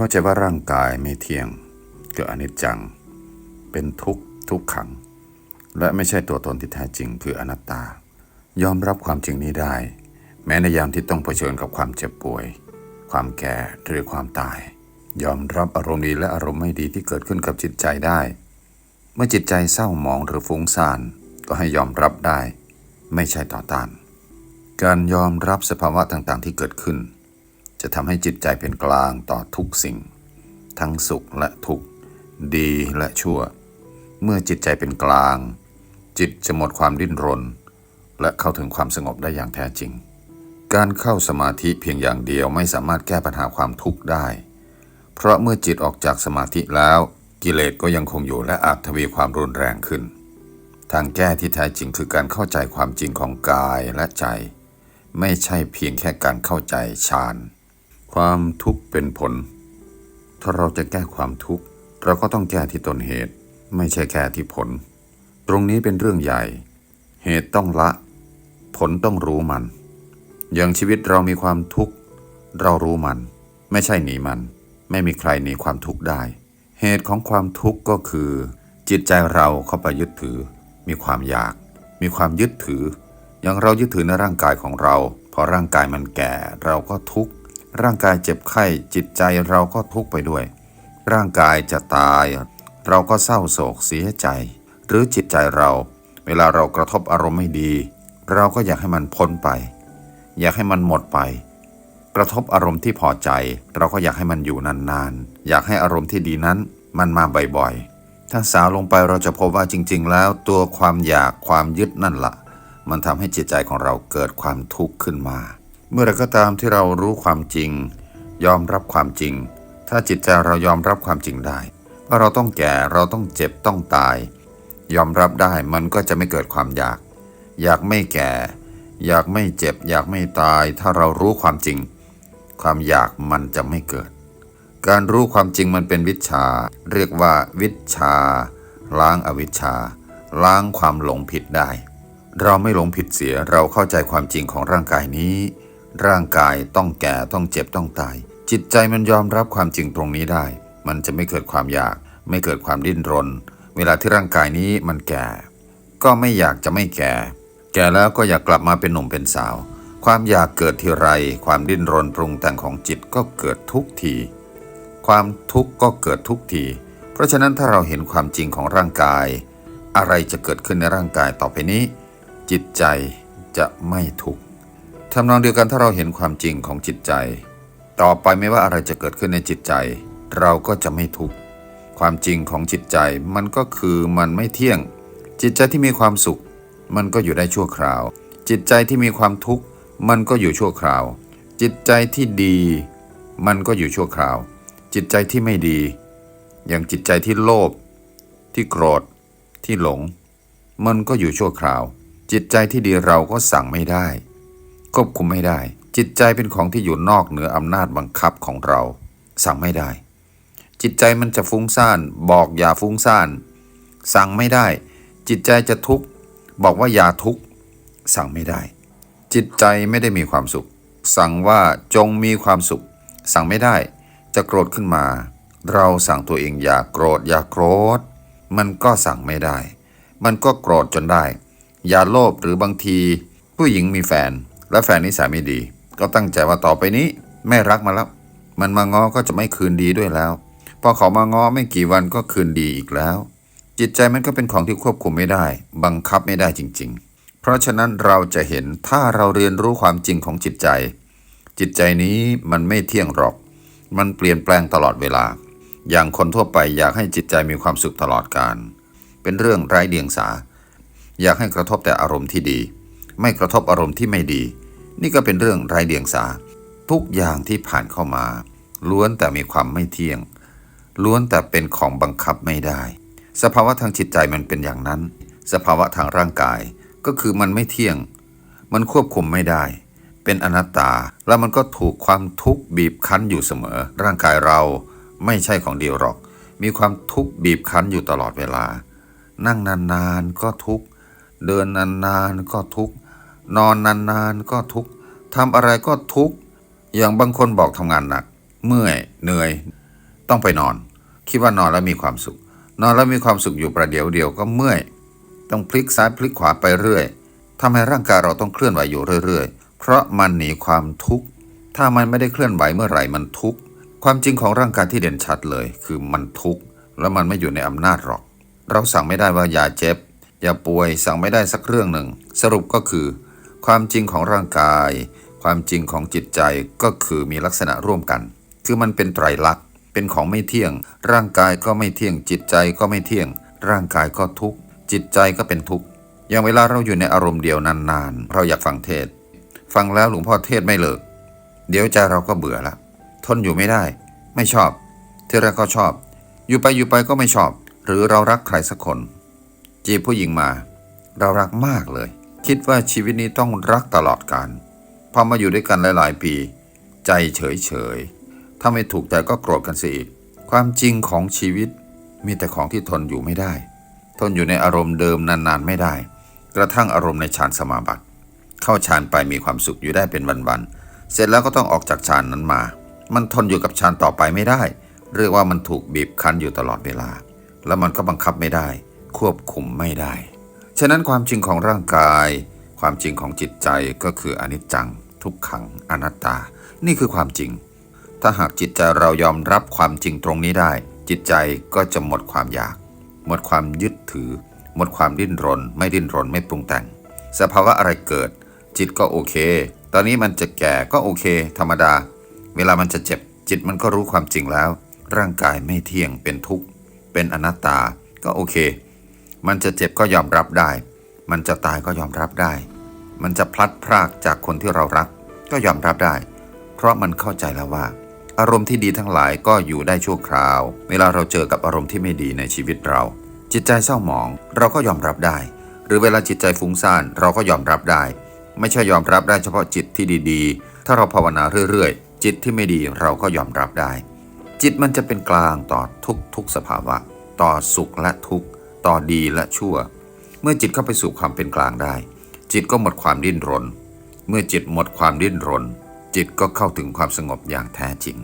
เข้าใจว่าร่างกายไม่เที่ยงคืออนิจจัง เป็นทุกข์ทุกขัง และไม่ใช่ตัวตนที่แท้จริงคืออนัตตา ยอมรับความจริงนี้ได้ แม้ในยามที่ต้องเผชิญกับความเจ็บป่วย ความแก่หรือความตาย ยอมรับอารมณ์ดีและอารมณ์ไม่ดีที่เกิดขึ้นกับจิตใจได้ เมื่อจิตใจเศร้าหมองหรือฟุ้งซ่านก็ให้ยอมรับได้ ไม่ใช่ต่อต้าน การยอมรับสภาวะต่างๆที่เกิดขึ้น จะทำให้จิตใจเป็นกลางต่อทุกสิ่ง ทั้งสุขและทุกข์ดีและชั่ว เมื่อจิตใจเป็นกลาง จิตจะหมดความดิ้นรน และเข้าถึงความสงบได้อย่างแท้จริง การเข้าสมาธิเพียงอย่างเดียวไม่สามารถแก้ปัญหาความทุกข์ได้ เพราะเมื่อจิตออกจากสมาธิแล้วกิเลสก็ยังคงอยู่และอาจทวีความรุนแรงขึ้น ทางแก้ที่แท้จริงคือการเข้าใจความจริงของกายและใจ ไม่ใช่เพียงแค่การเข้าใจฌาน ความทุกข์เป็นผล ถ้าเราจะแก้ความทุกข์ เราก็ต้องแก้ที่ต้นเหตุ ไม่ใช่แก้ที่ผล ตรงนี้เป็นเรื่องใหญ่ เหตุต้องละ ผลต้องรู้มัน อย่างชีวิตเรามีความทุกข์ เรารู้มัน ไม่ใช่หนีมัน ไม่มีใครหนีความทุกข์ได้ เหตุของความทุกข์ก็คือ จิตใจเราเข้าไปยึดถือ มีความอยาก มีความยึดถือ อย่างเรายึดถือในร่างกายของเรา พอร่างกายมันแก่เราก็ทุกข์ ร่างกายเจ็บไข้จิตใจเราก็ทุกข์ไปด้วย ร่างกายจะตาย เราก็เศร้าโศกเสียใจ หรือจิตใจเรา เวลาเรากระทบอารมณ์ไม่ดี เราก็อยากให้มันพ้นไป อยากให้มันหมดไป กระทบอารมณ์ที่พอใจ เราก็อยากให้มันอยู่นานๆ อยากให้อารมณ์ที่ดีนั้นมันมาบ่อยๆ ถ้าสาวลงไปเราจะพบว่าจริง ๆ แล้วตัวความอยากความยึดนั่นละ่ะ มันทำให้จิตใจของเราเกิดความทุกข์ขึ้นมา เมื่อไรก็ตามที่เรารู้ความจริง ยอมรับความจริง ถ้าจิตใจเรายอมรับความจริงได้ว่าเราต้องแก่เราต้องเจ็บต้องตาย ยอมรับได้มันก็จะไม่เกิดความอยาก อยากไม่แก่ อยากไม่เจ็บ อยากไม่ตาย ถ้าเรารู้ความจริง ความอยากมันจะไม่เกิด การรู้ความจริงมันเป็นวิชา เรียกว่าวิชา ล้างอวิชชา ล้างความหลงผิดได้ เราไม่หลงผิดเสียเราเข้าใจความจริงของร่างกายนี้ ร่างกายต้องแก่ต้องเจ็บต้องตาย จิตใจมันยอมรับความจริงตรงนี้ได้ มันจะไม่เกิดความอยาก ไม่เกิดความดิ้นรน เวลาที่ร่างกายนี้มันแก่ ก็ไม่อยากจะไม่แก่ แก่แล้วก็อยากกลับมาเป็นหนุ่มเป็นสาว ความอยากเกิดทีไร ความดิ้นรนปรุงแต่งของจิตก็เกิดทุกที ความทุกข์ก็เกิดทุกที เพราะฉะนั้นถ้าเราเห็นความจริงของร่างกาย อะไรจะเกิดขึ้นในร่างกายต่อไปนี้ จิตใจจะไม่ทุกข์ ทำนองเดียวกันถ้าเราเห็นความจริงของจิตใจ ต่อไปไม่ว่าอะไรจะเกิดขึ้นในจิตใจ เราก็จะไม่ทุกข์ความจริงของจิตใจมันก็คือมันไม่เที่ยง จิตใจที่มีความสุข มันก็อยู่ได้ชั่วคราว จิตใจที่มีความทุกข์มันก็อยู่ชั่วคราว จิตใจที่ดี มันก็อยู่ชั่วคราว จิตใจที่ไม่ดี อย่างจิตใจที่โลภที่โกรธ ที่หลง มันก็อยู่ชั่วคราว จิตใจที่ดีเราก็สั่งไม่ได้ ควบคุมไม่ได้ จิตใจเป็นของที่อยู่นอกเหนืออำนาจบังคับของเรา สั่งไม่ได้ จิตใจมันจะฟุ้งซ่าน บอกอย่าฟุ้งซ่าน สั่งไม่ได้ จิตใจจะทุกข์บอกว่าอย่าทุกข์สั่งไม่ได้ จิตใจไม่ได้มีความสุข สั่งว่าจงมีความสุข สั่งไม่ได้ จะโกรธขึ้นมา เราสั่งตัวเองอย่าโกรธอย่าโกรธ มันก็สั่งไม่ได้ มันก็โกรธจนได้ อย่าโลภหรือบางที ผู้หญิงมีแฟน และแฟนนิสัยไม่ดี ก็ตั้งใจว่าต่อไปนี้ไม่รักมาแล้ว มันมาง้อก็จะไม่คืนดีด้วยแล้ว พอเขามาง้อไม่กี่วันก็คืนดีอีกแล้ว จิตใจมันก็เป็นของที่ควบคุมไม่ได้ บังคับไม่ได้จริง ๆ เพราะฉะนั้นเราจะเห็นถ้าเราเรียนรู้ความจริงของจิตใจ จิตใจนี้มันไม่เที่ยงหรอก มันเปลี่ยนแปลงตลอดเวลา อย่างคนทั่วไปอยากให้จิตใจมีความสุขตลอดกาลเป็นเรื่องไร้เดียงสา อยากให้กระทบแต่อารมณ์ที่ดี ไม่กระทบอารมณ์ที่ไม่ดี นี่ก็เป็นเรื่องไร้เดียงสา ทุกอย่างที่ผ่านเข้ามา ล้วนแต่มีความไม่เที่ยง ล้วนแต่เป็นของบังคับไม่ได้ สภาวะทางจิตใจมันเป็นอย่างนั้น สภาวะทางร่างกายก็คือมันไม่เที่ยง มันควบคุมไม่ได้ เป็นอนัตตาแล้วมันก็ถูกความทุกข์บีบคั้นอยู่เสมอ ร่างกายเราไม่ใช่ของเดียวหรอก มีความทุกข์บีบคั้นอยู่ตลอดเวลา นั่งนานๆก็ทุกข์เดินนานๆก็ทุกข์ นอนนานๆก็ทุกข์ทำอะไรก็ทุกข์อย่างบางคนบอกทำงานหนัก เมื่อยเหนื่อย ต้องไปนอน คิดว่านอนแล้วมีความสุข นอนแล้วมีความสุขอยู่ประเดี๋ยวเดียวก็เมื่อย ต้องพลิกซ้ายพลิกขวาไปเรื่อยทำให้ร่างกายเราต้องเคลื่อนไหวอยู่เรื่อยๆ เพราะมันหนีความทุกข์ ถ้ามันไม่ได้เคลื่อนไหวเมื่อไหร่มันทุกข์ ความจริงของร่างกายที่เด่นชัดเลย คือมันทุกข์ แล้วมันไม่อยู่ในอำนาจหรอก เราสั่งไม่ได้ว่าอย่าเจ็บ อย่าป่วย สั่งไม่ได้สักเรื่องหนึ่ง สรุปก็คือ ความจริงของร่างกาย ความจริงของจิตใจก็คือมีลักษณะร่วมกัน คือมันเป็นไตรลักษณ์เป็นของไม่เที่ยง ร่างกายก็ไม่เที่ยง จิตใจก็ไม่เที่ยง ร่างกายก็ทุกข์จิตใจก็เป็นทุกข์อย่างเวลาเราอยู่ในอารมณ์เดียวนานๆ เราอยากฟังเทศ ฟังแล้วหลวงพ่อเทศไม่เลิก เดี๋ยวใจเราก็เบื่อละ ทนอยู่ไม่ได้ ไม่ชอบทีแรกก็ชอบ อยู่ไปอยู่ไปก็ไม่ชอบ หรือเรารักใครสักคน จีบผู้หญิงมา เรารักมากเลย คิดว่าชีวิตนี้ต้องรักตลอดกาลพอมาอยู่ด้วยกันหลาย ๆ ปี ใจเฉยเฉยๆถ้าไม่ถูกใจก็โกรธกันเสียอีก ความจริงของชีวิตมีแต่ของที่ทนอยู่ไม่ได้ ทนอยู่ในอารมณ์เดิมนาน ๆ ไม่ได้ กระทั่งอารมณ์ในฌานสมาบัติ เข้าฌานไปมีความสุขอยู่ได้เป็นวันๆ เสร็จแล้วก็ต้องออกจากฌานนั้นมา มันทนอยู่กับฌานต่อไปไม่ได้ เรียกว่ามันถูกบีบคั้นอยู่ตลอดเวลา แล้วมันก็บังคับไม่ได้ ควบคุมไม่ได้ ฉะนั้นความจริงของร่างกาย ความจริงของจิตใจก็คืออนิจจัง ทุกขังอนัตตา นี่คือความจริง ถ้าหากจิตใจเรายอมรับความจริงตรงนี้ได้ จิตใจก็จะหมดความอยาก หมดความยึดถือ หมดความดิ้นรน ไม่ดิ้นรนไม่ปรุงแต่ง สภาวะอะไรเกิด จิตก็โอเค ตอนนี้มันจะแก่ก็โอเค ธรรมดา เวลามันจะเจ็บ จิตมันก็รู้ความจริงแล้ว ร่างกายไม่เที่ยงเป็นทุกข์เป็นอนัตตาก็โอเค มันจะเจ็บก็ยอมรับได้ มันจะตายก็ยอมรับได้ มันจะพลัดพรากจากคนที่เรารัก ก็ยอมรับได้ เพราะมันเข้าใจแล้วว่า อารมณ์ที่ดีทั้งหลายก็อยู่ได้ชั่วคราว เวลาเราเจอกับอารมณ์ที่ไม่ดีในชีวิตเรา จิตใจเศร้าหมองเราก็ยอมรับได้ หรือเวลาจิตใจฟุ้งซ่านเราก็ยอมรับได้ ไม่ใช่ยอมรับได้เฉพาะจิตที่ดีๆ ถ้าเราภาวนาเรื่อยๆ จิตที่ไม่ดีเราก็ยอมรับได้ จิตมันจะเป็นกลางต่อทุกทุกๆสภาวะ ต่อสุขและทุกข์ ต่อดีและชั่ว เมื่อจิตเข้าไปสู่ความเป็นกลางได้ จิตก็หมดความดิ้นรน เมื่อจิตหมดความดิ้นรน จิตก็เข้าถึงความสงบอย่างแท้จริง